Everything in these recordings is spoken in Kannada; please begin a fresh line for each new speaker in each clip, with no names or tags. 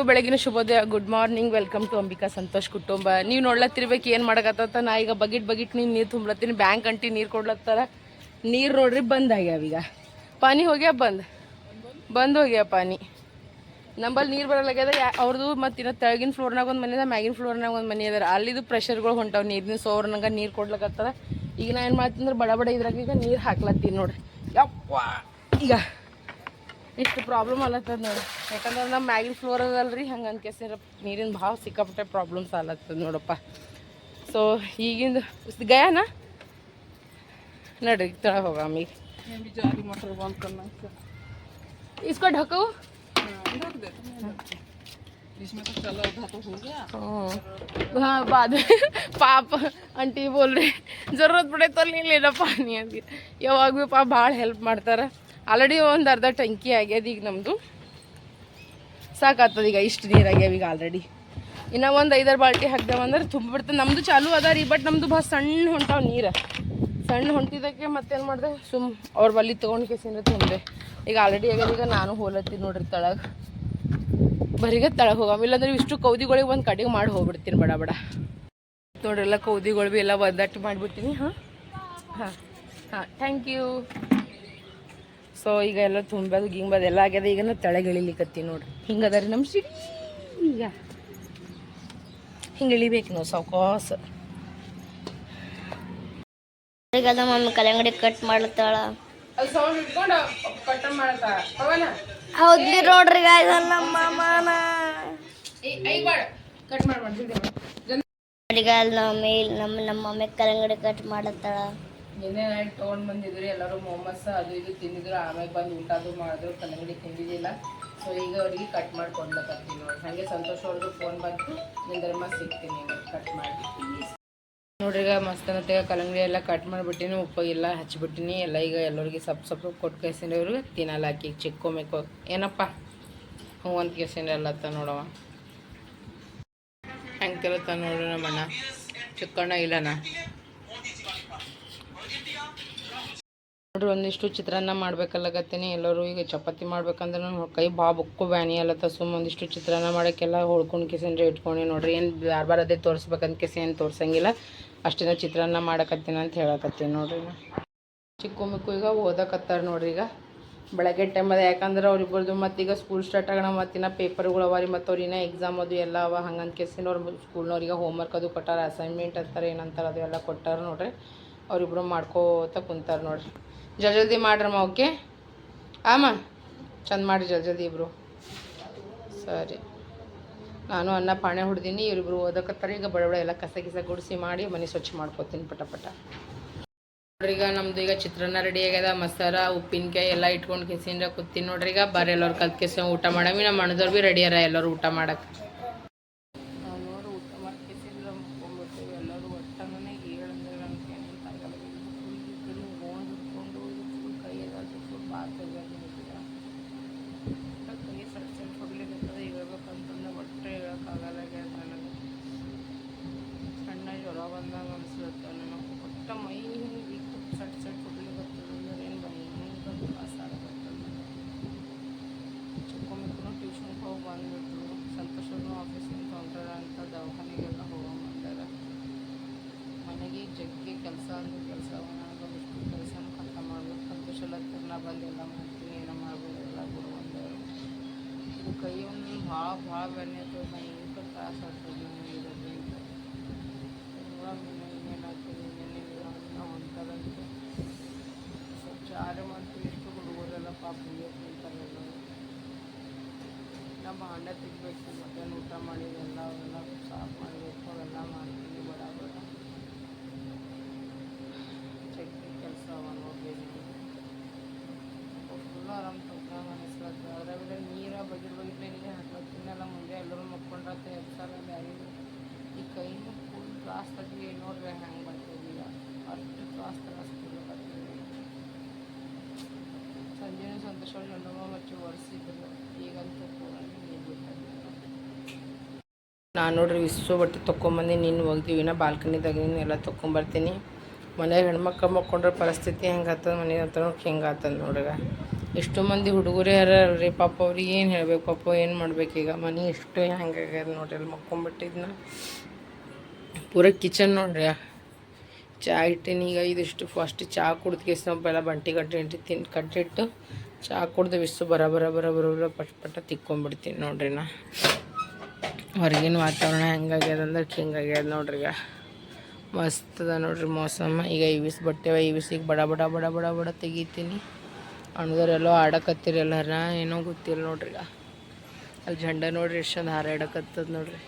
ಎಲ್ಲರಿಗೂ ಬೆಳಗಿನ ಶುಭೋದಯ. Good morning welcome to Ambika Santosh ಕುಟುಂಬ. ನೀವು ನೋಡ್ಲತ್ತಿರ್ಬೇಕು ಏನು ಮಾಡಕತ್ತ ನಾ ಈಗ ಬಗಿಟ್ ಬಗಿಟ್ ನೀನು ನೀರು ತುಂಬ್ಲತ್ತೀನಿ. ಬ್ಯಾಂಕ್ ಅಂಟಿ ನೀರು ಕೊಡ್ಲತ್ತಾರ. ನೀರು ನೋಡ್ರಿ ಬಂದ್ ಆಗ್ಯಾವ ಈಗ. ಪಾನಿ ಹೋಗ್ಯಾ ಬಂದ್. ಬಂದ್ ಹೋಗ್ಯಾ ಪಾನಿ. ನಂಬಲ್ಲಿ ನೀರು ಬರಲಾಗ್ಯದ ಅವ್ರದ್ದು ಮತ್ತು ಇನ್ನು ತೆಳಗಿನ ಫ್ಲೋರ್ನಾಗ ಒಂದು ಮನೆ ಅದ, ಮ್ಯಾಗಿನ ಫ್ಲೋರ್ನಾಗ ಒಂದು ಮನೆ ಅದಾರ. ಅಲ್ಲಿದು ಪ್ರೆಷರ್ಗಳು ಹೊಂಟಾವ. ನೀರಿನ ಸೋರ್ನಾಗ ನೀರು ಕೊಡ್ಲಕತ್ತಾರ. ಈಗ ನಾ ಏನು ಮಾಡ್ತೀನಿ ಅಂದ್ರೆ ಬಡ ಬಡ ಇದ್ರಾಗ ಈಗ ನೀರು ಹಾಕ್ಲತ್ತೀನಿ ನೋಡ್ರಿ. ಯಪ್ಪ ಈಗ इत प्रॉब्लम अलत नोड़ या ना मैगी फ्लोर अदल हाँ अंकेर भाव सिखापटे प्रॉब्लम्स आलत नोड़प सो हिंद
गया ना नड्री तक हो
इसको ढको
तो चलो हो गया
पाप आंटी बोल रहे ज़रूरत पड़े तो नहीं लेना पानी ये भी पाप भाड़ हेल्प मातर ಆಲ್ರೆಡಿ ಒಂದು ಅರ್ಧ ಟಂಕಿ ಆಗ್ಯದ ಈಗ ನಮ್ಮದು ಸಾಕಾಗ್ತದ ಈಗ ಇಷ್ಟು ನೀರು ಆಗ್ಯಾವ ಈಗ ಆಲ್ರೆಡಿ. ಇನ್ನು ಒಂದು ಐದಾರು ಬಾಲ್ಟಿ ಹಾಕ್ದೇವಂದ್ರೆ ಅಂದ್ರೆ ತುಂಬಿಡ್ತದೆ ನಮ್ಮದು ಚಾಲೂ ಅದ ರೀ ಬಟ್ ನಮ್ಮದು ಭಾಳ ಸಣ್ಣ ಹೊಂಟಾವ ನೀರು. ಸಣ್ಣ ಹೊಂಟಿದ್ದಕ್ಕೆ ಮತ್ತೇನು ಮಾಡಿದೆ? ಸುಮ್ ಅವ್ರ ಬಲ್ಲಿ ತೊಗೊಂಡು ಕೇಸಿಂದ ತುಂಬಿದೆ ಈಗ ಆಲ್ರೆಡಿ ಆಗ್ಯದ ಈಗ ನಾನು ಹೋಲತ್ತೀನಿ ನೋಡ್ರಿ ತಳಗ. ಬರೀಗ ತಳಗೆ ಹೋಗಮ್ ಇಲ್ಲಾಂದ್ರೆ ಇಷ್ಟು ಕೌದಿಗಳಿಗೆ ಒಂದು ಕಡೆಗೆ ಮಾಡಿ ಹೋಗ್ಬಿಡ್ತೀನಿ ಬಡ ಬಡ. ನೋಡ್ರಿ ಎಲ್ಲ ಕೌದಿಗಳು ಭೀ ಎಲ್ಲ ಒದ್ದಟ್ಟು ಮಾಡಿಬಿಡ್ತೀನಿ ಹಾಂ? ಹಾಂ. ಹಾಂ. ಥ್ಯಾಂಕ್ ಯು ಸೊ ಈಗ ಎಲ್ಲ ತುಂಬೋದು ಗಿಂಬದು ಎಲ್ಲ ಆಗ್ಯದ. ಈಗ ತಳೆ ತೆಳಗೆ ಇಳಿಲಿಕತ್ತೀನಿ ನೋಡ್ರಿ. ಹಿಂಗೆ ಅದ ರೀ ನಮ್ಮ ಸಿಡಿ. ಈಗ ಹಿಂಗೆ ಇಳಿಬೇಕು ನಾವು ಸಾವ್ಕಾಸ.
ಈಗ ಮಮ್ಮಿ ಕಲ್ಲಂಗಡಿ ಕಟ್ ಮಾಡ್ತಾಳ ಹೌದ್ರಿ ನೋಡ್ರಿ ಗಾಯ್ಸ್ ನಮ್ಮ ಮಾಮನ
ಕಟ್ ಮಾಡ್ಬಾರ್ದು
ನಮ್ಮ ನಮ್ಮ ಮಮ್ಮಿ ಕಲ್ಲಂಗಡಿ ಕಟ್ ಮಾಡತ್ತಾಳ
ನಿನ್ನೆ ನೈಟ್ ತೊಗೊಂಡು ಬಂದಿದ್ರಿ, ಎಲ್ಲರೂ ಮೊಮ್ಮಸ್ ಅದು ಇದು ತಿಂದಿದ್ರು ಆಮೇಲೆ ಬಂದು ಊಟ ಅದು ಮಾಡಿದ್ರು ಕಲ್ಲಂಗಡಿ ತಿಂದಿದ್ದಿಲ್ಲ. ಸೊ ಈಗ ಅವ್ರಿಗೆ ಕಟ್ ಮಾಡಿ ಕೊಡ್ಲಕತ್ತೀನಿ ನೋಡಿ. ಹಾಗೆ ಸಂತೋಷ ಅವ್ರದ್ದು ಫೋನ್ ಬಂತು, ನಿಂದ್ರಮ್ಮ ಸಿಗ್ತೀನಿ ಕಟ್ ಮಾಡಿ. ನೋಡ್ರಿ, ಈಗ ಮಸ್ತ್ ಅನ್ನತ್ತೆ ಕಲ್ಲಂಗಡಿ ಎಲ್ಲ ಕಟ್ ಮಾಡಿಬಿಟ್ಟಿನಿ ಉಪ್ಪಾಗೆಲ್ಲ ಹಚ್ಚಿಬಿಟ್ಟಿನಿ ಎಲ್ಲ ಈಗ ಎಲ್ಲರಿಗೆ ಸಪ್ ಸಪ್ ಕೊಟ್ಟು ಕಳ್ಸಿನಿ ಅವ್ರಿಗೆ ತಿನ್ನಲ್ಲ ಹಾಕಿ ಚಿಕ್ಕೊಮೆಕೊ ಏನಪ್ಪ? ಹ್ಞೂ ಅಂತ ಕೇಸಿನ ಎಲ್ಲತ್ತ ನೋಡವ ಹೆಂಗೆ ತಿರುತ್ತ ನೋಡ್ರಿ ನಮ್ಮಣ್ಣ. ಚಿಕ್ಕಣ್ಣ ಇಲ್ಲನ ಒಂದಿಷ್ಟು ಚಿತ್ರಾನ್ನ ಮಾಡ್ಬೇಕಲ್ಲಾಗತ್ತೇನೆ. ಎಲ್ಲರೂ ಈಗ ಚಪಾತಿ ಮಾಡ್ಬೇಕಂದ್ರೆ ಕೈ ಬಾ ಬುಕ್ಕು ಬ್ಯಾನಿ ಅಲ್ಲತ್ತ. ಸುಮ್ಮ ಒಂದಿಷ್ಟು ಚಿತ್ರಾನ್ನ ಮಾಡೋಕ್ಕೆಲ್ಲ ಹೊಳ್ಕೊಂಡು ಕಿಸನ್ರಿ ಇಟ್ಕೊಂಡೆ ನೋಡ್ರಿ. ಏನು ಬಾರ್ ಬಾರ್ ಅದೇ ತೋರಿಸ್ಬೇಕಂತ ಕಿಸಿ ಏನು ತೋರ್ಸಂಗಿಲ್ಲ. ಅಷ್ಟಿನ ಚಿತ್ರಾನ್ನ ಮಾಡಕತ್ತೀನಿ ಅಂತ ಹೇಳಕತ್ತೀನಿ ನೋಡ್ರಿ ಚಿಕ್ಕು ಮಿಕ್ಕು ಈಗ ಓದಕತ್ತಾರೆ ನೋಡ್ರಿ ಈಗ. ಬೆಳಗ್ಗೆ ಟೈಮ್ ಅದ. ಯಾಕಂದ್ರೆ ಅವ್ರಿಬ್ಬರದು ಈಗ ಸ್ಕೂಲ್ ಸ್ಟಾರ್ಟ್ ಆಗೋಣ ಮತ್ತಿನ್ನ ಪೇಪರ್ಗಳು ಅವ ರೀ. ಮತ್ತು ಅವ್ರಿನ ಎಕ್ಸಾಮ್ ಅದು ಎಲ್ಲ ಅವ. ಹಂಗಂತ ಕೇಸಿನ ಅವ್ರು ಸ್ಕೂಲ್ನವ್ರಿಗೆ ಹೋಮ್ವರ್ಕ್ ಅದು ಕೊಟ್ಟಾರ. ಅಸೈನ್ಮೆಂಟ್ ಅಂತಾರೆ, ಏನಂತಾರೆ ಅದು ಎಲ್ಲ ಕೊಟ್ಟಾರ ನೋಡ್ರಿ. ಅವರಿಬ್ರು ಮಾಡ್ಕೋತ ಕುಂತಾರೆ ನೋಡ್ರಿ. ಜಲ್ ಜಲ್ದಿ ಮಾಡ್ರಮ್ಮ ಓಕೆ ಆಮ, ಚಂದ ಮಾಡಿ ಜಲ್ ಜಲ್ದಿ ಇಬ್ಬರು ಸರಿ. ನಾನು ಅನ್ನ ಪಾಣೆ ಹೊಡ್ದೀನಿ, ಇವರಿಬ್ರು ಓದಕತ್ತಾರೆ. ಈಗ ಬಡಬಡ ಬಡ ಎಲ್ಲ ಕಸ ಗಿಸ ಗುಡಿಸಿ ಮಾಡಿ ಮನೆ ಸ್ವಚ್ಛ ಮಾಡ್ಕೊತೀನಿ ಪಟ ಪಟ ನೋಡ್ರಿ, ಈಗ ನಮ್ದು ಈಗ ಚಿತ್ರಾನ್ನ ರೆಡಿ ಆಗ್ಯದ. ಮಸಾಲ, ಉಪ್ಪಿನಕಾಯಿ ಎಲ್ಲ ಇಟ್ಕೊಂಡು ಕೆಸಿಂದ ಕೂತೀನಿ ನೋಡ್ರಿ. ಈಗ ಬರ್ರಿ ಎಲ್ಲರೂ ಕಲ್ತ್ ಕೆಸ ಊಟ ಮಾಡಮಿ. ನಮ್ಮ ಅಣ್ಣದವ್ರು ಭೀ ರೆಡಿ ಅರ ಎಲ್ಲರೂ ಊಟ ಮಾಡಕ್ಕೆ ನೋಡು ಊಟ ಮಾಡಿ ಕೆಸಿಂದ ಮುಕ್ಕೊಂಡ್ಬಿಡ್ತೀವಿ ಎಲ್ಲರೂ ಒಟ್ಟನೇ ಹೇಳಂದ್ರೆ ನನಗೆ ಹಿಡ್ಕೊಂಡು ಫುಲ್ ಕೈ ಅದಾದ್ರು ಫುಲ್ ಬಾತ್ ಕೈ ಸಟ್ ಸಟ್ ಹೊಡ್ಲಿಕ್ಕೆ ಹೇಳ್ಬೇಕಂತಂದ್ರೆ ಒಟ್ಟೆ ಹೇಳೋಕ್ಕಾಗಲ್ಲ ನನಗೆ ಸಣ್ಣ ಜ್ವರ ಬಂದಾಗ ಅನ್ಸುತ್ತೆ ನನಗೆ ಒಟ್ಟ ಮೈ ಹಿಂಗೆ ಸಟ್ ಸಟ್ ಹೊಡ್ಲಿಕ್ಕೆ ಏನು ಭಯಂಕರ ತ್ರಾಸ ಆಗತ್ತಲ್ಲ ಚಿಕ್ಕಮ್ಮಕ್ಕೂ ಟ್ಯೂಷನ್ಗೆ ಹೋಗಿ ಬಂದ್ಬಿಟ್ರು ಸಂತೋಷನು ಆಫೀಸಿಂದ ಹೊಂಟಾರ ಅಂತ ದವಾಖಾನೆಗೆಲ್ಲ ಹೋಗಂಬಂದಾರ ಮನೆಗೆ ಜಗ್ಗಿ ಕೆಲಸ ಅಂದ್ರೆ ಕೆಲಸ ಒಂದಿಷ್ಟು ಕೆಲಸನೂ ಖತ ಮಾಡ್ಬೇಕು ಸಂತೋಷ ಎಲ್ಲ ನಾ ಬಂದು ಎಲ್ಲ ಮಾಡ್ತೀನಿ ಏನೋ ಮಾಡ್ಬೋದು ಎಲ್ಲ ಬಿಡು ಅಂದರು ಇದು ಕೈ ಒಂದು ಭಾಳ ಭಾಳ ಬೆನ್ನೆ ಅಥವಾ ಭಯಂಕರ ತ್ರಾಸ ಆಗ್ತದೆ ಇರೋದ್ರಿಂದ ಏನಾಗ್ತದೆ ಏನೇನಿಲ್ಲ ಅಂತಾರಂತೆ ಸ್ವಲ್ಪ ಚಾರು ಮಾಡ್ತೀವಿ, ಎಷ್ಟು ಹುಡುಗರೆಲ್ಲ ಪಾಪ ಮುಗಿಯೋಕೆ ನಮ್ಮ ಅಣ್ಣ ತಿನ್ನಬೇಕು ಮಧ್ಯಾಹ್ನ ಊಟ ಮಾಡಿದೆಲ್ಲ, ಅವೆಲ್ಲ ಸಾಫ್ ಮಾಡಬೇಕು ಅವೆಲ್ಲ ಮಾಡ್ತೀನಿ ಬಡ ಬಡ ಜಗ್ಗಿ ಕೆಲಸ ಅವ ನೋಡ್ರಿ ಫುಲ್ ಆರಾಮ್ ತಗೊಂಡು ಅನಿಸ್ಲತ್ತ ಅದ್ರಾಗ ನೀರ ಬಗಿರ್ ಬಗಿರ್ಲೆ ನೀರು ಹಾಕ್ಲತ್ತೀನಲ್ಲ ಮುಂದೆ ಎಲ್ಲರೂ ಮಕ್ಕೊಂಡ್ರತ್ತ ಎಬ್ಸಾರ ಬ್ಯಾರಿಗೆ ಈ ಕೈನೂ ಫುಲ್ ತ್ರಾಸ್ ತಗಿ ನೋಡ್ರಿ ಹೆಂಗೆ ಬರ್ತದೆ ಈಗ ನಾನು ನೋಡ್ರಿ ವಿಶ್ವ ಬಟ್ಟೆ ತೊಗೊಂಬಂದು ನಿನ್ನ ಒಗ್ದೀವಿ ನಾ ಬಾಲ್ಕನಿದಾಗ ಎಲ್ಲ ತೊಗೊಂಬರ್ತೀನಿ ಮನೆಯಾಗ ಹೆಣ್ಮಕ್ಳು ಮಕ್ಕೊಂಡ್ರೆ ಪರಿಸ್ಥಿತಿ ಹೆಂಗೆ ಆಗ್ತದೆ ಮನೆ ಹತ್ರ ಹೆಂಗೆ ಆತದ ನೋಡ್ರಿ. ಎಷ್ಟು ಮಂದಿ ಹುಡುಗರೇ ರೀ ಪಾಪ ಅವ್ರಿಗೆ ಏನು ಹೇಳ್ಬೇಕು, ಪಾಪ ಏನು ಮಾಡ್ಬೇಕು ಈಗ? ಮನೆ ಇಷ್ಟು ಹೆಂಗಾಗ್ಯದ ನೋಡ್ರಿ, ಅಲ್ಲಿ ಮಕ್ಕೊಂಬಿಟ್ಟಿದ್ನ. ಪೂರ ಕಿಚನ್ ನೋಡ್ರಿ. ಚಾ ಇಟ್ಟೀನಿ. ಈಗ ಇದಿಷ್ಟು ಫಸ್ಟ್ ಚಾ ಕುಡ್ದು ನಾವು ನಾವೆಲ್ಲ ಬಂಟಿ ಕಟ್ಟಿಟ್ಟು ತಿನ್ ಕಟ್ಟಿಟ್ಟು ಚಾ ಕುಡ್ದು ಬಿಸು ಬರ ಬರ ಬರ ಬರ ಬರ ಪಟ್ ಪಟ್ಟ ತಿಕ್ಕೊಂಬಿಡ್ತೀನಿ ನೋಡ್ರಿ ನಾ. ಹೊರಗಿನ ವಾತಾವರಣ ಹೆಂಗಾಗ್ಯದ ಅಂದ್ರೆ ಹಿಂಗಾಗ್ಯದ ನೋಡ್ರಿ ಈಗ. ಮಸ್ತ್ ಅದ ನೋಡ್ರಿ ಮೋಸಮ ಈಗ ಇವಿಸ್ ಬಟ್ಟೆವ ಇವಿಸಿಗೆ ಬಡ ಬಡ ಬಡ ಬಡ ಬಡ ತೆಗಿತೀನಿ. ಅಣ್ಣದರೆಲ್ಲೋ ಆಡಕತ್ತಿರಲ್ಲ ಏನೋ ಗೊತ್ತಿಲ್ಲ ನೋಡ್ರಿ ಈಗ. ಅಲ್ಲಿ ಜಂಡ ನೋಡ್ರಿ ಎಷ್ಟು ಚಂದ ಹಾರಾಡಕತ್ತದ ನೋಡ್ರಿ.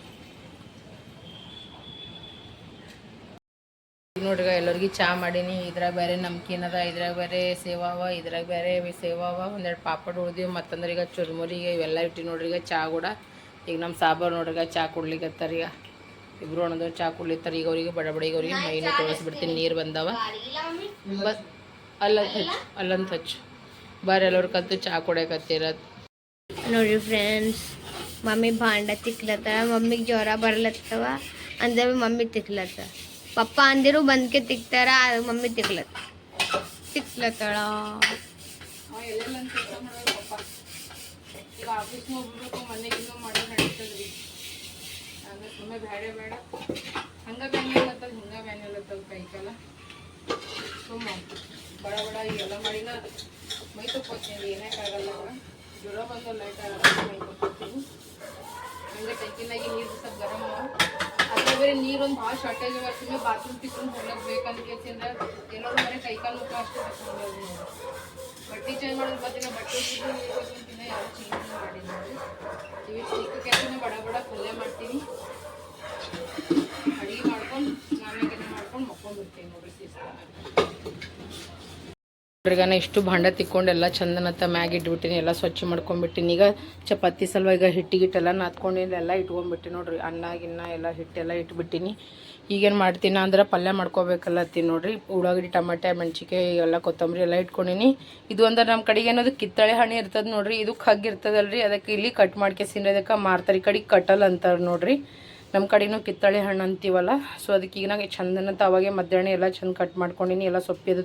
ನೋಡ್ರಿ ಎಲ್ಲರಿಗೆ ಚಾ ಮಾಡೀನಿ. ಇದ್ರಾಗ ಬೇರೆ ನಮ್ಕೀನ್ ಅದ ಇದ್ರಾಗ ಬೇರೆ ಸೇವಾ ಅವ, ಇದ್ರಾಗ ಬೇರೆ ಸೇವಾವ ಒಂದೆರಡು ಪಾಪಡ್ ಉಳಿದೀವಿ, ಮತ್ತಂದ್ರೆ ಈಗ ಚುರುಮುರಿಗೆ ಇವೆಲ್ಲ ಇಟ್ಟು ನೋಡ್ರಿ ಈಗ ಚಾ ಕೂಡ ಈಗ ನಮ್ಮ ಸಾಬಾರ್ ನೋಡ್ರಿ ಚಾ ಕುಡ್ಲಿಕ್ಕತ್ತಾರ ಈಗ. ಇಬ್ರು ಒಣದ್ರು ಚಾ ಕುಡ್ಲಿತ್ತಾರ ಈಗ ಅವ್ರಿಗೆ ಬಡ ಬಡ, ಈಗ ಅವ್ರಿಗೆ ಮೈನ ತೋರಿಸ್ಬಿಡ್ತೀನಿ ನೀರು ಬಂದವ. ಬಸ್ ಅಲ್ಲಂತ ಹಚ್ಚು ಅಲ್ಲಂತ ಹಚ್ಚು. ಬಾರಿ ಎಲ್ಲರ ಕತ್ತು ಚಾ ಕುಡಿಯಕತ್ತೀರ.
ನೋಡ್ರಿ ಫ್ರೆಂಡ್ಸ್, ಮಮ್ಮಿ ಭಾಂಡ ತಿಕ್ಲತ್ತ, ಮಮ್ಮಿಗೆ ಜ್ವರ ಬರ್ಲತ್ತವ ಅಂದ್ರೆ ಮಮ್ಮಿ ತಿಕ್ಲತ್ತ. ಪಪ್ಪ ಅಂದಿರು ಬಂದ್ಕೆ ತಿಕ್ತಾರ ಮಮ್ಮಿ ತಿಕ್ಲತ್ತ ತಿಕ್ಲತ್ತಳ.
ಬೇಡ ಬೇಡ ಹಂಗ ಬ್ಯಾನಿ ಇಲ್ಲತ್ತದ ಹಿಂಗ ಬ್ಯಾನಿ ಕೈಕಾಲ. ಸುಮ್ಮ. ಬಡ ಬಡ ಎಲ್ಲ ಮಾಡಿನ ಮೈ ತಕ್ಕೋತೀನಿ ಏನಕ್ಕಾಗಲ್ಲ ಜ್ವರ ಬಂದ ಲೈಟ್ ಆಗಲ್ಲ, ಮೈ ತಕ್ಕೋತೀನಿ. ಹಂಗೆ ಟೆಂಕಿನಾಗಿ ನೀರು ಸ್ವಲ್ಪ ಗರಮ್ ಬೇರೆ ನೀರೊಂದು ಭಾಳ ಶಾರ್ಟೇಜ್ ಅವ ಸುಮ್ಮನೆ ಬಾತ್ರೂಮ್ ಪಿತ್ರೂಮ್ ಹೋಗ್ಲಕ್ ಬೇಕಂತ ಕೇಸಿಂದ ಎಲ್ಲರೂ ಬರೀ ಕೈ ಕಾಲು ಮುಖ ಅಷ್ಟೇ ತಗೊಂಡೋಗಿ ನೋಡಿ ಬಟ್ಟೆ ಚೇಂಜ್ ಮಾಡೋದು ಬರ್ತೀನಿ ಬಟ್ಟೆ ಇದ್ದು ನೀರು ಹೋಗ್ತೀನಿ ಯಾರು ಚೇಂಜ್ ಮಾಡಿಲ್ಲ ನೋಡಿ ಇವು ಚಿಕ್ಕ ಕೆಲಸನ ಬಡ ಬಡ ಪಲ್ಯ ಮಾಡ್ತೀನಿ ಅಡುಗೆ ಮಾಡ್ಕೊಂಡು ಆಮೇಲೆ ಮಾಡ್ಕೊಂಡು ಮಕ್ಕೊಂಡ್ಬಿಡ್ತೀನಿ ನೋಡ್ರಿ ಶಿಸ್ತಾಗ ಇಷ್ಟು ಭಾಂಡ ತಿಕ್ಕೊಂಡು ಎಲ್ಲ ಚಂದನತ್ತ ಮ್ಯಾಗ ಇಟ್ಬಿಟ್ಟಿನಿ, ಎಲ್ಲ ಸ್ವಚ್ಛ ಮಾಡ್ಕೊಂಡ್ಬಿಟ್ಟಿನಿ. ಈಗ ಚಪಾತಿ ಸಲುವಾಗಿ ಈಗ ಹಿಟ್ಟಿಗಿಟ್ಟೆಲ್ಲ ನಾದ್ಕೊಂಡಿಲ್ಲ ಎಲ್ಲ ಇಟ್ಕೊಂಡ್ಬಿಟ್ಟಿನಿ ನೋಡ್ರಿ, ಅನ್ನ ಗಿನ್ನ ಎಲ್ಲ ಹಿಟ್ಟೆಲ್ಲ ಇಟ್ಬಿಟ್ಟಿನಿ. ಈಗೇನು ಮಾಡ್ತೀನಿ ಅಂದ್ರೆ ಪಲ್ಯ ಮಾಡ್ಕೋಬೇಕಲ್ಲತ್ತೀನಿ ನೋಡ್ರಿ. ಉಳ್ಳಾಗಡ್ಡಿ, ಟಮಾಟೆ ಮೆಣಸಿಕಾಯಿ ಎಲ್ಲ ಕೊತ್ತಂಬರಿ ಎಲ್ಲ ಇಟ್ಕೊಂಡಿನಿ. ಇದು ಅಂದ್ರೆ ನಮ್ಮ ಕಡೆಗೆ ಏನದು ಕಿತ್ತಳೆ ಹಣ್ಣು ಇರ್ತದೆ ನೋಡ್ರಿ. ಇದು ಕಗ್ಗ ಇರ್ತದಲ್ರಿ. ಅದಕ್ಕೆ ಇಲ್ಲಿ ಕಟ್ ಮಾಡ್ಕೆಸಿನ ಅದಕ್ಕೆ ಮಾರ್ತಾರೆ. ಈ ಕಡೆಗೆ ಕಟಲ್ ಅಂತಾರೆ ನೋಡ್ರಿ. ನಮ್ಮ ಕಡೆನೂ ಕಿತ್ತಳೆ ಹಣ್ಣು ಅಂತೀವಲ್ಲ ಸೊ ಅದಕ್ಕೆ ಈಗ ನಂಗೆ ಚಂದನಂತ ಅವಾಗೆ ಮಧ್ಯಾಹ್ನ ಎಲ್ಲ ಚಂದ ಕಟ್ ಮಾಡ್ಕೊಂಡಿನಿ, ಎಲ್ಲ ಸೊಪ್ಪಿದು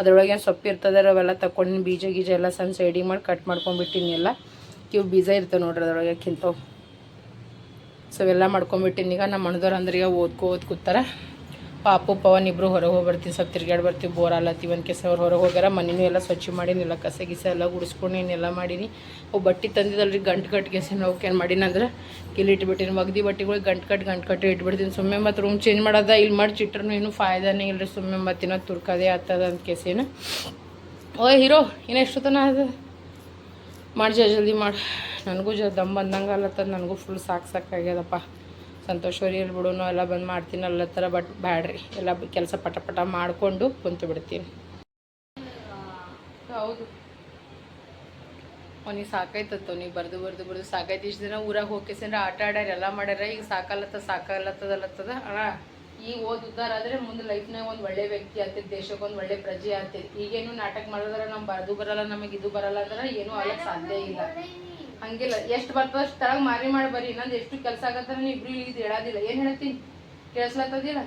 ಅದ್ರೊಳಗೆ ಏನು ಸೊಪ್ಪು ಇರ್ತದೆ ಅವೆಲ್ಲ ತಗೊಂಡು ಬೀಜ ಗೀಜ ಎಲ್ಲ ಸಣ್ಣ ಸೈಡಿಗೆ ಮಾಡಿ ಕಟ್ ಮಾಡ್ಕೊಂಡ್ಬಿಟ್ಟಿನಿ ಎಲ್ಲ. ಇವು ಬೀಜ ಇರ್ತವೆ ನೋಡ್ರಿ ಅದ್ರೊಳಗೆ ಕಿಂತವು ಸೊ ಎಲ್ಲ ಮಾಡ್ಕೊಂಬಿಟ್ಟಿನಿ ಈಗ ನಮ್ಮ ಮಣದವ್ರು ಅಂದ್ರೆ ಈಗ ಓದ್ಕೋ ಓದ್ ಕೂತಾರ ಪಾಪು, ಪವನ್ ಇಬ್ಬರು ಹೊರಗೆ ಹೋಗಿ ಬರ್ತೀವಿ ಸ್ವಲ್ಪ ತಿರ್ಗಾಡಿ ಬರ್ತೀವಿ, ಬೋರ್ ಆಲತ್ತೀವಿ ಒಂದು ಕೆಸ ಅವ್ರು ಹೊರಗೆ ಹೋಗ್ಯಾರ, ಮನೆನೂ ಎಲ್ಲ ಸ್ವಚ್ಛ ಮಾಡೀನಿ, ಎಲ್ಲ ಕಸ ಗಿಸ ಎಲ್ಲ ಗುಡಿಸ್ಕೊಂಡು ಎಲ್ಲ ಮಾಡೀನಿ. ಅವು ಬಟ್ಟೆ ತಂದಿದ್ದಲ್ರಿ, ಗಂಟು ಕಟ್ ಕೆಸಿನ ನಾವು ಏನು ಮಾಡೀನಿ ಅಂದ್ರೆ ಇಲ್ಲಿ ಇಟ್ಬಿಟ್ಟಿನಿ, ಮಗದಿ ಬಟ್ಟೆಗಳು ಗಂಟು ಕಟ್ಟು ಗಂಟು ಕಟ್ಟು ಇಟ್ಬಿಡ್ತೀನಿ. ಸುಮ್ಮನೆ ಮತ್ತು ರೂಮ್ ಚೇಂಜ್ ಮಾಡೋದ ಇಲ್ಲಿ ಮಾಡಿ ಚಿಟ್ರೂ ಏನು ಫಾಯ್ದಾನೇ ಇಲ್ಲರಿ ಸುಮ್ಮನೆ ಮತ್ತಿನ ತುರ್ಕದೇ ಆಗ್ತದ ಅಂತ ಕೆಸಿನ ಓ, ಹೀರೋ, ಇನ್ನು ಎಷ್ಟೊತ್ತನ ಅದು? ಮಾಡಿ ಜಲ್ದಿ ಮಾಡಿ, ನನಗೂ ಜ ದಮ್ ಬಂದಂಗೆ ಅಲ್ಲತ್ತದ ನನಗೂ ಫುಲ್ ಸಾಕು ಸಾಕಾಗ್ಯದಪ್ಪ ಸಂತೋಷವರಿ ಬಿಡುನು ಎಲ್ಲ ಬಂದು ಮಾಡ್ತೀನಿ ಅಲ್ಲತ್ತರ ಬಟ್ ಬ್ಯಾಡ್ರಿ. ಎಲ್ಲ ಕೆಲಸ ಪಟ ಪಟ ಮಾಡಿಕೊಂಡು ಕುಂತು ಬಿಡ್ತೀನಿ. ಹೌದು. ಅವ್ನಿಗೆ ಸಾಕಾಯ್ತತ್ತು, ಅವನಿಗೆ ಬರ್ದು ಬರ್ದು ಬರ್ದು ಸಾಕಾಯ್ತು. ಇಷ್ಟು ದಿನ ಊರಾಗ ಹೋಗಿಸಿದ್ರೆ ಆಟ ಆಡ್ಯಾರ, ಎಲ್ಲ ಮಾಡ್ಯಾರ. ಈಗ ಸಾಕಲ್ಲತ್ತ ಸಾಕಲ್ಲತ್ತದಲ್ಲತ್ತದ ಅಣ್ಣ, ಈಗ ಓದ್ ಉದ್ದಾರ ಆದರೆ ಮುಂದೆ ಲೈಫ್ನಾಗ ಒಂದು ಒಳ್ಳೆ ವ್ಯಕ್ತಿ ಆಗ್ತೈತಿ, ದೇಶಕ್ಕೆ ಒಂದು ಒಳ್ಳೆ ಪ್ರಜೆ ಆಗ್ತೈತಿ. ಈಗೇನು ನಾಟಕ ಮಾಡಿದ್ರೆ ನಮ್ಮ ಬರ್ದು ಬರಲ್ಲ, ನಮಗೆ ಇದು ಬರಲ್ಲ ಅಂದ್ರೆ ಏನೂ ಆಗಕ್ಕೆ ಸಾಧ್ಯ ಇಲ್ಲ. ಹಂಗಿಲ್ಲ. ಎಷ್ಟು ಬರ್ತದ ಅಷ್ಟು ತಳಗ್ ಮಾರಿ ಮಾಡಿ ಬರ್ರಿ ಇನ್ನೊಂದು ಎಷ್ಟು ಕೆಲಸ ಆಗತ್ತ ಇಬ್ರು ಇದು ಹೇಳೋದಿಲ್ಲ. ಏನು ಹೇಳ್ತೀನಿ ಕೇಳಿಸ್ಲತ್ತದಿಲ್ಲ?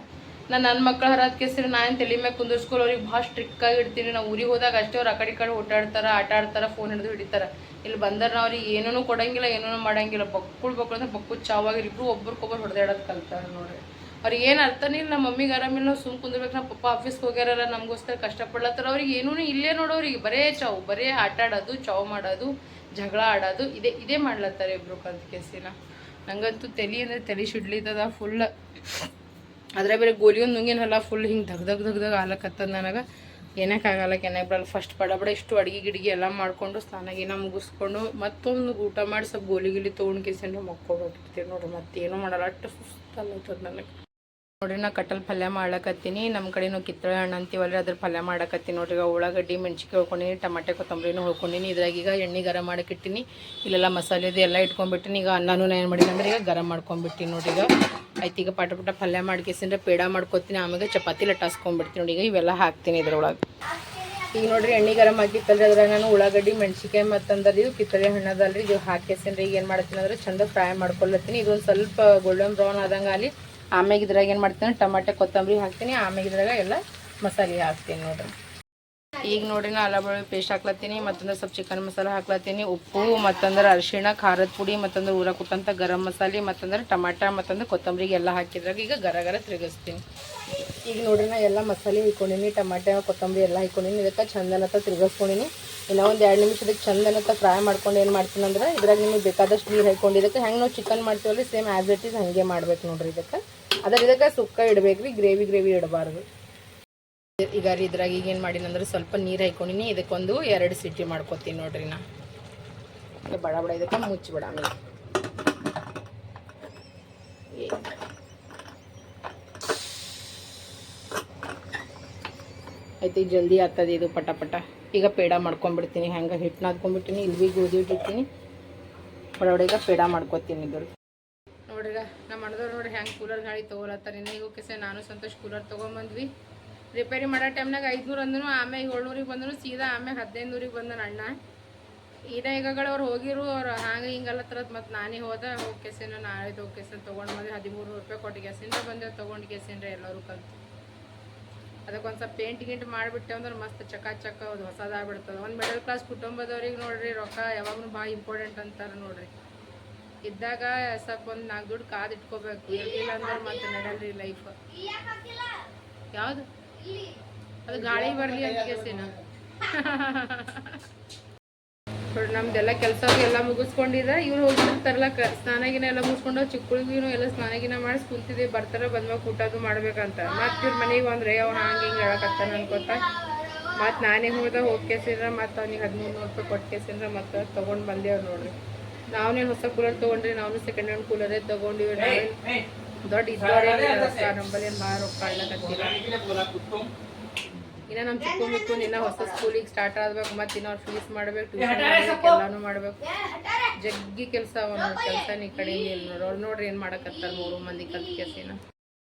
ನಾನು ನನ್ನ ಮಕ್ಕಳ ಹರಾದ ಕೇಸಿರಿ ನಾನು ತಲೆ ಮ್ಯಾಗ ಕುಂದಿರ್ಸ್ಕೊಲ್ ಅವ್ರಿಗೆ ಭಾಳ ಸ್ಟ್ರಿಕ್ಕಾಗಿ ಇಡ್ತೀನಿ. ನಾವು ಊರಿಗೆ ಹೋದಾಗ ಅಷ್ಟೇ ಅವ್ರು ಆ ಕಡೆ ಕಡೆ ಓಡಾಡ್ತಾರ ಆಟ ಆಡ್ತಾರ ಫೋನ್ ಹಿಡಿದು ಹಿಡಿತಾರ. ಇಲ್ಲಿ ಬಂದ್ರೆ ನಾವು ಅವ್ರಿಗೆ ಏನೂ ಕೊಡಂಗಿಲ್ಲ ಏನೂ ಮಾಡಂಗಿಲ್ಲ. ಬಕ್ಕುಳ್ ಬಕ್ಕಳು ಅಂದ್ರೆ ಬಕ್ಕು ಚಾವಾಗಿರಿ ಇಬ್ರು ಒಬ್ರಿಗೊಬ್ರು ಹೊಡೆದಾಡೋದು ಕಲ್ತಾರೆ ನೋಡ್ರಿ. ಅವ್ರಿಗೆ ಏನು ಅರ್ಥನೇ ಇಲ್ಲ. ನಮ್ಮ ಮಮ್ಮಿಗೆ ಆರಾಮಿಲ್ಲ ಸುಮ್ ಕುಂದಿರ್ಬೇಕು ನಮ್ಮ ಪಪ್ಪ ಆಫೀಸ್ಗೆ ಹೋಗ್ಯಾರ ನಮಗೋಸ್ಕರ ಕಷ್ಟಪಡ್ಲತ್ತಾರ ಅವ್ರಿಗೆ ಏನೂ ಇಲ್ಲೇ ನೋಡೋರಿಗೆ ಬರೇ ಚಾವು, ಬರೇ ಆಟ ಆಡೋದು ಚಾವು ಮಾಡೋದು. ಜಗಳ ಆಡೋದು. ಇದೇ ಇದೇ ಮಾಡ್ಲತ್ತಾರೆ ಇಬ್ರು ಕಲ್ತ ಕೇಸಿನ. ನಂಗಂತೂ ತಲೆ ಅಂದರೆ ತಲೆ ಶಿಡ್ಲಿತದ ಫುಲ್ ಅದ್ರ ಬೇರೆ ಗೋಲಿ ಒಂದು ನುಂಗಿನಲ್ಲ ಫುಲ್ ಹಿಂಗೆ ದಗ್ದಾಗ ದಗ್ದಾಗ ದಗ್ ದಗ್ ಆಲಕತ್ತದ ನನಗೆ. ಏನಕ್ಕಾಗಲ್ಲ ಕೆನಕ್ಕೆ ಬರಲ್ಲ ಫಸ್ಟ್ ಬಡ ಬಡ ಇಷ್ಟು ಅಡುಗೆ ಗಿಡಿಗೆ ಎಲ್ಲ ಮಾಡಿಕೊಂಡು ಸ್ನಾನ ಗೀನ ಮುಗಿಸ್ಕೊಂಡು ಮತ್ತೊಂದು ಊಟ ಮಾಡಿ ಸ್ವಲ್ಪ ಗೋಲಿ ಗಿಲಿ ತೊಗೊಂಡು ಕೇಸಿಂದ ಮಕ್ಕೊಂಡು ಹೋಗಿರ್ತೀವಿ ನೋಡ್ರಿ, ಮತ್ತೇನು ಮಾಡಲ್ಲ. ಅಷ್ಟು ಸುಸ್ತಲ್ಲ ನನಗೆ. ನೋಡ್ರಿ ನಾ ಕಟ್ಟಲ್ ಪಲ್ಯ ಮಾಡ್ಲಕತ್ತೀನಿ ನಮ್ಮ ಕಡೆನೂ ಕಿತ್ತಳೆ ಹಣ್ಣು ಅಂತೀವಲ್ರಿ, ಅದ್ರ ಪಲ್ಯ ಮಾಡಕತ್ತೀನಿ. ನೋಡ್ರಿ, ಈಗ ಉಳ್ಳಾಗಡ್ಡಿ ಮೆಣ್ಸಿಕಾಯಿ ಹೊಳ್ಕೊಂಡಿನಿ, ಟಮಾಟೆ, ಕೊತ್ತಂಬರಿನೂ ಹೊಳ್ಕೊಂಡಿನಿ. ಇದ್ರಾಗ ಈಗ ಎಣ್ಣೆ ಗರಂ ಮಾಡಕ್ಕೆ ಇಲ್ಲೆಲ್ಲ ಮಸಾಲೆದು ಎಲ್ಲ ಇಟ್ಕೊಂಡ್ಬಿಟ್ಟಿನಿ. ಈಗ ಅನ್ನನೂ ಏನು ಮಾಡಿನಿ ಅಂದ್ರೆ ಈಗ ಗರಂ ಮಾಡ್ಕೊಂಡ್ಬಿಟ್ಟಿನಿ ನೋಡಿ ಈಗ. ಆಯ್ತು, ಈಗ ಪಟ ಪಟ ಪಲ್ಯ ಮಾಡ್ಕೇಸಿಂದ್ರೆ ಪೇಡ ಮಾಡ್ಕೊತೀನಿ. ಆಮೇಲೆ ಚಪಾತಿ ಲಟ್ಟಾಸ್ಕೊಂಡ್ಬಿಡ್ತೀನಿ ನೋಡಿ ಈಗ. ಇವೆಲ್ಲ ಹಾಕ್ತೀನಿ ಇದ್ರೊಳಗೆ. ಈಗ ನೋಡ್ರಿ, ಎಣ್ಣೆ ಗರಂ ಹಾಕಿತ್ತಲ್ರಿ ಅದ್ರಾಗ ನಾನು ಉಳ್ಳಾಗಡ್ಡಿ ಮೆಣಸಿಕಾಯಿ ಮತ್ತಂದ್ರೆ ಇದು ಕಿತ್ತಳೆ ಹಣ್ಣದಲ್ರಿ ಇದು ಹಾಕೇಸಿನ್ರಿ ಈಗ ಏನು ಮಾಡ್ತೀನಿ ಅಂದ್ರೆ ಚಂದ ಫ್ರೈ ಮಾಡ್ಕೊಳತ್ತೀನಿ. ಇದೊಂದು ಸ್ವಲ್ಪ ಗೋಲ್ಡನ್ ಬ್ರೌನ್ ಆದಂಗೆ ಅಲ್ಲಿ ಆಮೇಲೆ ಇದ್ರಾಗ ಏನು ಮಾಡ್ತೀನಿ ಟಮಾಟೆ ಕೊತ್ತಂಬರಿ ಹಾಕ್ತೀನಿ ಆಮ್ಯಾಗ ಇದ್ರಾಗ ಎಲ್ಲ ಮಸಾಲೆ ಹಾಕ್ತೀನಿ ನೋಡ್ರಿ. ಈಗ ನೋಡ್ರಿ ನಾ ಅಲ್ಲ ಬೆಳ್ಳುಳ್ಳಿ ಪೇಸ್ಟ್ ಹಾಕ್ಲತ್ತೀನಿ ಮತ್ತಂದ್ರೆ ಸ್ವಲ್ಪ ಚಿಕನ್ ಮಸಾಲ ಹಾಕ್ಲತ್ತೀನಿ ಉಪ್ಪು ಮತ್ತಂದ್ರೆ ಅರಿಶಿಣ ಖಾರದ ಪುಡಿ ಮತ್ತಂದ್ರೆ ಊರ ಕುಟ್ಟಂತ ಗರಂ ಮಸಾಲೆ ಮತ್ತಂದ್ರೆ ಟಮಾಟ ಮತ್ತಂದ್ರೆ ಕೊತ್ತಂಬರಿಗೆ ಎಲ್ಲ ಹಾಕಿದ್ರಾಗ ಈಗ ಗರ ಗರ ತಿರುಗಿಸ್ತೀನಿ. ಈಗ ನೋಡ್ರಿ ನಾ ಎಲ್ಲ ಮಸಾಲೆ ಇಟ್ಕೊಂಡಿನಿ ಟಮಾಟೆ ಕೊತ್ತಂಬರಿ ಎಲ್ಲ ಹಾಕೊಂಡಿನಿ ಇದಕ್ಕೆ ಚಂದನತ್ತ ತಿರುಗಿಸ್ಕೊಂಡಿನಿ. ಇನ್ನೂ ಒಂದು ಎರಡು ನಿಮಿಷ ಇದಕ್ಕೆ ಚಂದನತ್ತ ಫ್ರೈ ಮಾಡ್ಕೊಂಡು ಏನು ಮಾಡ್ತೀನಿ ಅಂದ್ರೆ ಇದ್ರಾಗ ನಿಮಗೆ ಬೇಕಾದಷ್ಟು ನೀರು ಹಾಕ್ಕೊಂಡು ಇದಕ್ಕೆ ಹೆಂಗೆ ನಾವು ಚಿಕನ್ ಮಾಡ್ತೀವಲ್ಲ ಸೇಮ್ ಆ್ಯಸ್ ಇಟ್ ಈಸ್ ಹಾಗೆ ಮಾಡ್ಬೇಕು ನೋಡ್ರಿ ಇದಕ್ಕೆ. ಅದ್ರ ಇದಕ್ಕೆ ಸುಕ್ಕ ಇಡಬೇಕು ರೀ, ಗ್ರೇವಿ ಗ್ರೇವಿ ಇಡಬಾರ್ದು. ಈಗ ರೀ ಇದ್ರಾಗ ಈಗೇನು ಮಾಡಿನಂದ್ರೆ ಸ್ವಲ್ಪ ನೀರು ಹಾಕೊಂಡಿನಿ ಇದಕ್ಕೊಂದು ಎರಡು ಸಿಟಿ ಮಾಡ್ಕೊತೀನಿ ನೋಡ್ರಿ ನಾ. ಬಡ ಬಡ, ಇದಕ್ಕೆ ಮುಚ್ಚಿಬಿಡ. ಆಯ್ತು, ಈಗ ಜಲ್ದಿ ಆಗ್ತದೆ ಇದು ಪಟ ಪಟ. ಈಗ ಪೇಡ ಮಾಡ್ಕೊಂಡ್ಬಿಡ್ತೀನಿ, ಹೆಂಗೆ ಹಿಟ್ಟು ನಾದ್ಕೊಂಡ್ಬಿಟ್ಟಿನಿ ಇಲ್ಲಿ ಗೋಧಿ ಇಟ್ಟಿರ್ತೀನಿ ಬಡ ಬಡ, ಈಗ ಪೇಡ ಮಾಡ್ಕೊತೀನಿ ಇದ್ರ ಕೂಲರ್ ಗಾಡಿ ತೊಗೊಳತ್ತಾರ ಇನ್ನೀಗ ಕೆಸ, ನಾನು ಸಂತೋಷ್ ಕೂಲರ್ ತೊಗೊಂಬಂದ್ವಿ. ರಿಪೇರಿ ಮಾಡೋ ಟೈಮ್ನಾಗ ಐದುನೂರು ಅಂದನು ಆಮೇಲೆ ಏಳ್ನೂರಿಗೆ ಬಂದನು, ಸೀದಾ ಆಮೇಲೆ ಹದಿನೈದು ನೂರಿಗೆ ಬಂದನು ಅಣ್ಣ. ಈಗ ಈಗಗಳು ಅವ್ರು ಹೋಗಿರು, ಅವ್ರು ಹಾಗೆ ಹಿಂಗಲ್ಲ ತರದ್ ಮತ್ತು ನಾನೇ ಹೋದ, ಹೋಗಿ ಕೆಸಿನ, ನಾಳೆ ಹೋಗಿ ತೊಗೊಂಡು ಬಂದ್ರೆ ಹದಿಮೂರು ನೂರು ರೂಪಾಯಿ ಕೊಟ್ಟು ಕೆಸಿಂದ ಬಂದೆ, ತೊಗೊಂಡು ರೀ ಎಲ್ಲರೂ ಕಲ್ತು. ಅದಕ್ಕೊಂದು ಸ್ವಲ್ಪ ಪೇಂಟ್ ಗಿಂಟ್ ಮಾಡಿಬಿಟ್ಟೆ ಅಂದ್ರೆ ಮಸ್ತ್ ಚಕ ಚಕ, ಅದು ಹೊಸದಾಗ್ಬಿಡ್ತದೆ ಒಂದು ಮಿಡಲ್ ಕ್ಲಾಸ್ ಕುಟುಂಬದವ್ರಿಗೆ ನೋಡ್ರಿ, ರೊಕ್ಕ ಯಾವಾಗಲೂ ಭಾಳ ಇಂಪಾರ್ಟೆಂಟ್ ಅಂತಾರೆ ನೋಡ್ರಿ. ಇದ್ದಾಗ ಒಂದು ನಾಲ್ಕು ದುಡ್ಡು ಕಾದು ಇಟ್ಕೋಬೇಕು. ಇರ್ಲಿಲ್ಲ ಅಂದ್ರೆ ಮತ್ತೆ ನಡಲ್ರಿ ಲೈಫ್ ಯಾವುದು? ಅದು ಗಾಳಿ ಬರಲಿ ಅಂತ ಕೇಸಿನ ನೋಡಿ, ನಮ್ದೆಲ್ಲ ಕೆಲಸ ಎಲ್ಲ ಮುಗಿಸ್ಕೊಂಡಿದ್ರೆ ಇವ್ರು ಹೋಗಿರ್ತಾರಲ್ಲ ಕ ಸ್ನಾನಗಿನ ಎಲ್ಲ ಮುಗಿಸ್ಕೊಂಡು ಚಿಕ್ಕಳಿಗೂ ಎಲ್ಲ ಸ್ನಾನಗಿನ ಮಾಡಿ ಕುಂತಿದ್ವಿ. ಬರ್ತಾರ ಬಂದ್ವಾಗ ಊಟದು ಮಾಡ್ಬೇಕಂತ. ಮತ್ತೆ ಇವ್ರ ಮನೆಗೆ ಬಂದ್ರೆ ಅವ್ನು ಹಂಗೆ ಹಿಂಗೆ ಹೇಳಕತ್ತಾನ ಅನ್ಕೋತ. ಮತ್ತು ನಾನೇ ಹೋದ ಹೋಗಿ ಕೇಸಿದ್ರ ಮತ್ತು ಅವ್ನಿಗೆ ಹದಿಮೂರು ನೂರು ರೂಪಾಯಿ ಕೊಟ್ಟು ಮತ್ತೆ ತೊಗೊಂಡು ಬಂದೇವ್ ನೋಡ್ರಿ. ನಾವೇ ಹೊಸ ಕೂಲರ್ ತೊಗೊಂಡ್ರಿ ನಾವು ಸೆಕೆಂಡ್ ಹ್ಯಾಂಡ್ ಕೂಲರೇ ತೊಗೊಂಡಿವಿ ದೊಡ್ಡ ಇದ್ದವ್ರೆ ನಮ್ಮಲ್ಲಿ ಏನು ಭಾಳ ರೊಕ್ಕ ಆಗ್ಲಕತ್ತಿಲ್ಲ ಇನ್ನ ನಮ್ಮ ಚಿಕ್ಕ ಮಿಕ್ಕು ಇನ್ನ ಹೊಸ ಸ್ಕೂಲಿಗೆ ಸ್ಟಾರ್ಟ್ ಆಗ್ಬೇಕು ಮತ್ತೆ ಇನ್ನ ಅವ್ರು ಫೀಸ್ ಮಾಡ್ಬೇಕು ಟ್ಯೂಷನ್ ಮಾಡ್ಬೇಕು ಎಲ್ಲಾನು ಮಾಡ್ಬೇಕು. ಜಗ್ಗಿ ಕೆಲಸ ಕೆಲ್ಸ ನೀ ಕಡೆ ಏನ್ ನೋಡ್ ಅವ್ರು ನೋಡ್ರಿ ಏನ್ ಮಾಡಕತ್ತಾರ ಮೂರು ಮಂದಿ ಕಲ್ತ ಕೆಸಿನ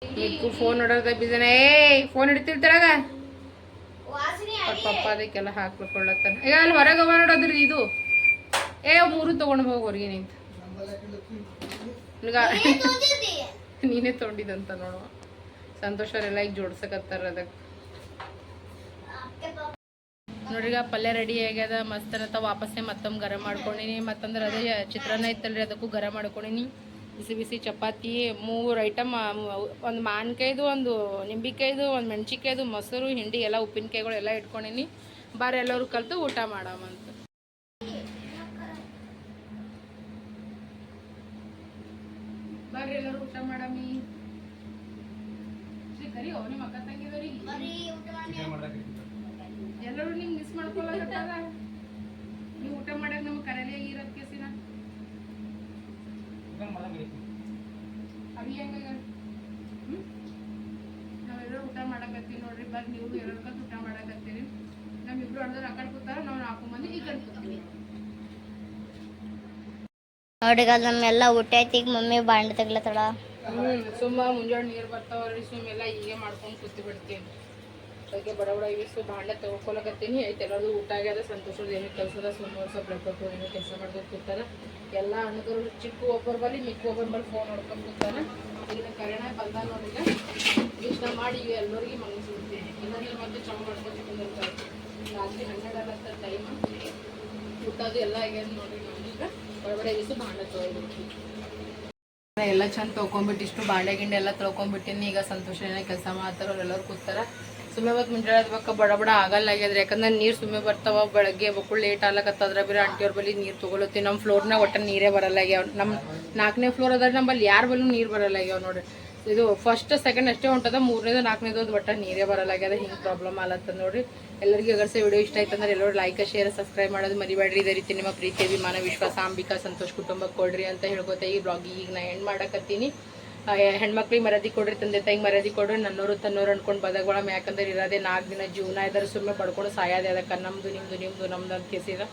ಮಿಕ್ಕು ಫೋನ್ ನೋಡೋದ ಬಿಜನ ಏ ಫೋನ್ ಹಿಡ್ತಿರ್ತಾರಾಗ ಅವ್ರ ಪಪ್ಪ ಅದಕ್ಕೆಲ್ಲ ಹಾಕ್ಬಿಟ್ಕೊಳ್ಳತ್ತ ಈಗ ಅಲ್ಲಿ ಹೊರಗೆ ಹೋಗ ನೋಡೋದ್ರಿ ಇದು. ಏ ಮೂರು ತಗೊಂಡು ಹೋಗಿ ಹೊರಗೆ ನಿಂತು. ನೀನೇ ತೊಗೊಂಡಿದಂತ ನೋಡುವ. ಸಂತೋಷ ಅವರೆಲ್ಲ ಈಗ ಜೋಡ್ಸಕತ್ತಾರ ಅದಕ್ಕೆ ನೋಡ್ರಿಗ ಪಲ್ಯ ರೆಡಿ ಆಗ್ಯದ ಮಸ್ತ್ ಅಂತ ವಾಪಸ್ಸೇ ಮತ್ತೊಮ್ಮೆ ಗರಂ ಮಾಡ್ಕೊಂಡಿನಿ. ಮತ್ತಂದ್ರೆ ಅದೇ ಚಿತ್ರಾನ್ನ ಇತ್ತಲ್ರಿ ಅದಕ್ಕೂ ಗರಂ ಮಾಡ್ಕೊಂಡಿನಿ. ಬಿಸಿ ಬಿಸಿ ಚಪಾತಿ ಮೂರು ಐಟಮ್ ಒಂದು ಮಾನ್ಕಾಯ್ದು ಒಂದು ನಿಂಬಿಕಾಯ್ದು ಒಂದು ಮೆಣಸಿಕಾಯ್ದು ಮೊಸರು ಹಿಂಡಿ ಎಲ್ಲ ಉಪ್ಪಿನಕಾಯಿಗಳು ಎಲ್ಲ ಇಟ್ಕೊಂಡಿನಿ. ಬಾರಿ ಎಲ್ಲರೂ ಕಲ್ತು ಊಟ ಮಾಡಾಮಂತ. ಬರ್ರಿ ಎಲ್ಲರೂ ಊಟ ಮಾಡಮಿ ಕರಿ ಓ ನಿಮ್ಮ ಅಕ್ಕ ತಂಗಿದವ್ರಿಗೆ ಎಲ್ಲರೂ ನಿಮ್ ಮಿಸ್ ಮಾಡ್ಕೊಳಕತ್ತಾರ? ನೀವು ಊಟ ಮಾಡಕ್ ನಮ್ಗೆ ಕರೆಯಲೇ ಆಗಿರೋದ್ ಕೇಸಿನ. ಅವಿ ಹೆಂಗ ಹ್ಮ್? ನಾವೆಲ್ಲರೂ ಊಟ ಮಾಡಕತ್ತೀವಿ ನೋಡ್ರಿ ಬರ್ರಿ ನೀವು ಎಲ್ಲರೂ ಕಲ್ತು ಊಟ ಮಾಡಕತ್ತೀರಿ. ನಮ್ಮಿಬ್ರು ಅರ್ಧರು ಆ ಕಡೆ ಕೂತಾರ ನಾವು ನಾಲ್ಕು ಮಂದಿ ಈ ಕಡೆ ಕೂತೀವಿ
ನೋಡ್ರಿ ನಮ್ಮೆಲ್ಲ ಊಟ ಐತಿ ಈಗ ಮಮ್ಮಿ ಬಾಂಡೆ ತೆಗ್ಲತ್ತಳ.
ತಡ ಸುಮ್ಮ ಮುಂಜಾನೆ ನೀರು ಬರ್ತಾವ್ರಿ ಸುಮ್ಮ ಎಲ್ಲ ಹೀಗೆ ಮಾಡ್ಕೊಂಡು ಕೂತಿ ಬಿಡ್ತೀನಿ. ಅದಕ್ಕೆ ಬಡ ಬಡ ಇವಿಸು ಭಾಂಡೆ ತೊಗೊಳಕತ್ತೀನಿ ಐತೆ ಎಲ್ಲರದು ಊಟ ಆಗ್ಯದ, ಸಂತೋಷದ ಏನು ಕೆಲಸದ ಸುಮ್ಮ ಸ್ವಲ್ಪ ಲೆಕ್ಕ ಏನೋ ಕೆಲಸ ಮಾಡ್ಕೊಂಡು ಕೂತಾರ. ಎಲ್ಲ ಹಣ್ಣುಗಳು ಚಿಕ್ಕ ಒಬ್ಬರ ಬಲ್ಲಿ, ಮಿಕ್ಕ ಒಬ್ಬರ ಬಲ್ಲಿ ಫೋನ್ ನೋಡ್ಕೊಂಡು ಕೂತಾರ. ಈಗ ಕರೆಣ ಬಂದಾಗ ನೋಡಿದ್ರೆ? ಇಷ್ಟ ಮಾಡಿ ಈಗ ಎಲ್ಲರಿಗೆ ಮನಸ್ಸಿಡ್ತೀನಿ. ಇಲ್ಲಾಂದ್ರೆ ಮತ್ತೆ ಚಂದ ಮಾಡ್ಕೊಂಡು ರಾತ್ರಿ ಹನ್ನೆರಡು ಟೈಮ್ ಊಟದು ಎಲ್ಲ ಆಗ್ಯದ ನೋಡ್ರಿ ಎಲ್ಲ ಚಂದ ತೊಗೊಂಬಿಟ್ಟು ಇಷ್ಟು ಬಾಂಡೆ ಗಿಂಡೆ ಎಲ್ಲ ತೊಳ್ಕೊಂಡ್ಬಿಟ್ಟಿನಿ ಈಗ ಸಂತೋಷ ಏನೇ ಕೆಲಸ ಮಾಡ್ತಾರ ಎಲ್ಲರೂ ಕೂತಾರ ಸುಮ್ಮನೆ ಇವತ್ತು ಮುಂಜಾನೆ ಅದ್ಬೇಕು ಬಡ ಬಡ ಆಗಲ್ಲ ಆಗ್ಯದ್ರಿ ಯಾಕಂದ್ರೆ ನೀರು ಸುಮ್ಮನೆ ಬರ್ತಾವ ಬೆಳಗ್ಗೆ ಬಕ್ಕಳು ಲೇಟ್ ಆಗ್ಲಕತ್ತದ್ರ ಬೇರೆ ಆಂಟಿಯವ್ರ ಬಳಿ ನೀರು ತೊಗೊಳತ್ತಿ ನಮ್ಮ ಫ್ಲೋರ್ನಾಗ ಒಟ್ಟ ನೀರೇ ಬರಲ್ಲ ಆಗ್ಯಾವ. ನಮ್ಮ ನಾಲ್ಕನೇ ಫ್ಲೋರ್ ಅದ ನಮ್ಮಲ್ಲಿ ಯಾರ ಬಲ್ಲೂ ನೀರು ಬರಲ್ಲ ಆಗ್ಯಾವ ನೋಡ್ರಿ. ಇದು ಫಸ್ಟ್ ಸೆಕೆಂಡ್ ಅಷ್ಟೇ ಹೊಂಟದ. ಮೂರನೇದು, ನಾಲ್ಕನೇದು ಒಟ್ಟ ನೀರೇ ಬರಲ್ಲ ಆಗ್ಯದ. ಹಿಂಗೆ ಪ್ರಾಬ್ಲಮ್ ಆಲತ್ತದ ನೋಡ್ರಿ. ಎಲ್ಲರಿಗೂ ಅಗರ್ಸೆ ವಿಡಿಯೋ ಇಷ್ಟ ಆಯ್ತು ಅಂದ್ರೆ ಎಲ್ಲರೂ ಲೈಕ್ ಶೇರ್ ಸಬ್ಸ್ಕ್ರೈಬ್ ಮಾಡೋದು ಮರಿಬೇಡ್ರಿ. ಇದೇ ರೀತಿ ನಿಮ್ಮ ಪ್ರೀತಿ, ಅಭಿಮಾನ, ವಿಶ್ವಾಸ, ಅಂಬಿಕಾ, ಸಂತೋಷ್ ಕುಟುಂಬಕ್ಕೆ ಕೊಡ್ರಿ ಅಂತ ಹೇಳ್ಕೊತ ಈ ಬ್ಲಾಗ್ ಈಗ ನಾ ಎಂಡ್ ಮಾಡಕತ್ತೀನಿ. ಹೆಣ್ಮಕ್ಳಿಗೆ ಮರ್ಯಾದೆ ಕೊಡ್ರಿ, ತಂದೆ ತಾಯಿಗೆ ಮರ್ಯಾದೆ ಕೊಡ್ರಿ, ನನ್ನೋರು ತನ್ನೋರು ಅನ್ಕೊಂಡು ಬದಗೊಳಮ್ ಯಾಕಂದ್ರೆ ಇರೋದೇ ನಾಲ್ಕು ದಿನ ಜೀವನ ಇದ್ದಾರೆ ಸುಮ್ಮನೆ ಪಡ್ಕೊಂಡು ಸಾಯೋದೇ ಅದಕ್ಕೆ. ನಮ್ಮದು ನಿಮ್ಮದು ನಿಮ್ಮದು ನಮ್ದು ಅಂತ ಕೇಸಿದ.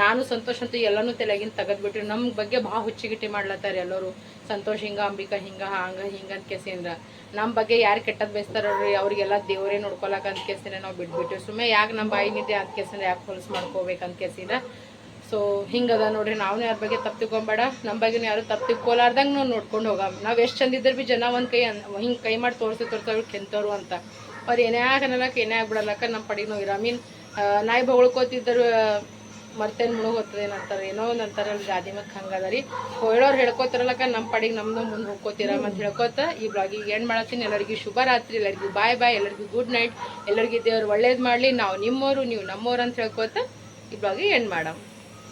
ನಾನು ಸಂತೋಷ ಅಂತ ಎಲ್ಲನೂ ತಲೆಗಿನ ತೆಗೆದ್ಬಿಟ್ರಿ ನಮ್ಮ ಬಗ್ಗೆ ಭಾಳ ಹುಚ್ಚಿಗಿಟ್ಟಿ ಮಾಡ್ಲತ್ತಾರ ಎಲ್ಲರೂ. ಸಂತೋಷ್ ಹಿಂಗ, ಅಂಬಿಕಾ ಹಿಂಗ, ಹಂಗ, ಹಿಂಗ ಅಂತ ಕೇಸಿಂದ್ರ ನಮ್ಮ ಬಗ್ಗೆ ಯಾರು ಕೆಟ್ಟದ್ ಬಯಸ್ತಾರ್ರಿ ಅವ್ರಿಗೆಲ್ಲ ದೇವರೇ ನೋಡ್ಕೊಳಕ ಅಂತ ಕೇಸಿನ ನಾವು ಬಿಟ್ಬಿಟ್ಟಿವಿ ಸುಮ್ಮನೆ ಯಾಕೆ ನಮ್ಮ ಬಾಯಿ ನಿದ್ದೆ ಅಂತ ಕೇಸಿಂದ ಯಾಕೆ ಹೊಲಸು ಮಾಡ್ಕೋಬೇಕಂತ ಕೇಸಿದ. ಸೊ ಹಿಂಗದ ನೋಡ್ರಿ ನಾವು ಯಾರ ಬಗ್ಗೆ ತಪ್ಪು ತಿಳ್ಕೊಂಬೇಡ ನಮ್ಮ ಬಗ್ಗೆ ಯಾರು ತಪ್ಪು ನಾವು ನೋಡ್ಕೊಂಡು ಹೋಗ ನಾವು ಎಷ್ಟು ಚಂದ ಇದ್ರೆ ಭೀ ಜನ ಒಂದು ಕೈ ಹಿಂಗೆ ಕೈ ಮಾಡಿ ತೋರಿಸಿ ತೋರಿಸಿ ಅವ್ರು ಕೆಂತವ್ರು ಅಂತ. ಅವ್ರು ಏನೇ ಆಗನಲ್ಲಕ್ಕೆ ಏನೇ ಆಗ್ಬಿಡಲ್ಲಕ್ಕ ನಮ್ಮ ಪಡಿಗೆ ನಾವು ಇರೋ ಮೀನ್ ನಾಯಿ ಬೊಗಳ್ಕೋತಿದ್ದರು ಮರ್ತೇನು ಮುಳುಗ್ ಹೋಗ್ತದೇನು ಅಂತಾರೆ ಏನೋ ಒಂದು ಅಂತಾರಲ್ಲ ಗಾದಿ ಮಕ್ಕ ಹಂಗದ ರೀ. ಹೇಳೋರು ನಮ್ಮ ಪಾಡಿಗೆ ನಮ್ದು ಮುಂದೆ ಹೋಗ್ಕೋತೀರ ಮತ್ತು ಹೇಳ್ಕೋತ ಈ ಬ್ಲಾಗಿಗೆ ಏನು ಮಾಡತ್ತೀನಿ. ಎಲ್ಲರಿಗೂ ಶುಭ ರಾತ್ರಿ, ಎಲ್ಲರಿಗೂ ಬಾಯ್ ಬಾಯ್, ಎಲ್ಲರಿಗೂ ಗುಡ್ ನೈಟ್. ಎಲ್ಲರಿಗೂ ದೇವ್ರು ಒಳ್ಳೇದು ಮಾಡಲಿ. ನಾವು ನಿಮ್ಮೋರು, ನೀವು ನಮ್ಮೋರು ಅಂತ ಹೇಳ್ಕೋತ ಈ ಬ್ಲಾಗಿಗೆ ಎಂಡ್ ಮಾಡಮ್.